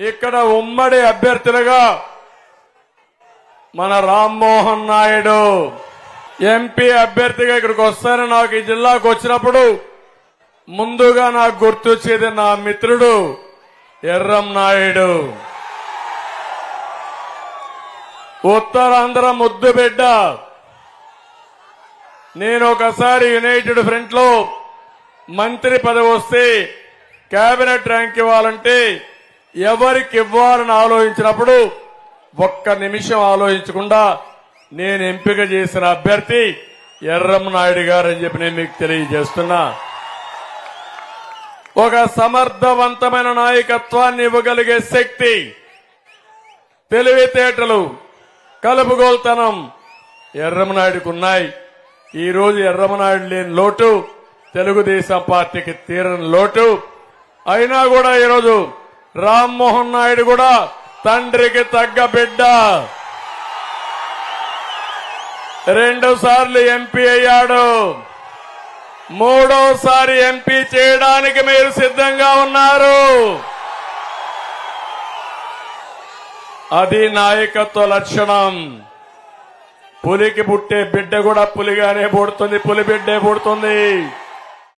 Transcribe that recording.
ఇక్కడ ఉమ్మడి అభ్యర్థులుగా మన రామ్మోహన్ నాయుడు ఎంపీ అభ్యర్థిగా ఇక్కడికి వస్తారని నాకు ఈ జిల్లాకు వచ్చినప్పుడు ముందుగా నాకు గుర్తొచ్చేది నా మిత్రుడు ఎర్రం నాయుడు. ఉత్తరాంధ్ర ముద్దు బిడ్డ. నేను ఒకసారి యునైటెడ్ ఫ్రంట్లో మంత్రి పదవి వస్తే కేబినెట్ ర్యాంక్ ఇవ్వాలంటే ఎవరికి ఇవ్వాలని ఆలోచించినప్పుడు ఒక్క నిమిషం ఆలోచించకుండా నేను ఎంపిక చేసిన అభ్యర్థి ఎర్రం నాయుడు గారు అని చెప్పి నేను మీకు తెలియజేస్తున్నా. ఒక సమర్థవంతమైన నాయకత్వాన్ని ఇవ్వగలిగే శక్తి తెలివితేటలు కలుపుగోల్తనం ఎర్రమనాయుడుకు ఉన్నాయి. ఈ రోజు ఎర్రమనాయుడు లేని లోటు తెలుగుదేశం పార్టీకి తీరని లోటు. అయినా కూడా ఈరోజు రామ్మోహన్ నాయుడు కూడా తండ్రికి తగ్గ బిడ్డ. రెండు సార్లు ఎంపీ అయ్యాడు. మూడోసారి ఎంపీ చేయడానికి మీరు సిద్ధంగా ఉన్నారు. అది నాయకత్వ లక్షణం. పులికి పుట్టే బిడ్డ కూడా పులిగానే పుడుతుంది పులి బిడ్డే పుడుతుంది.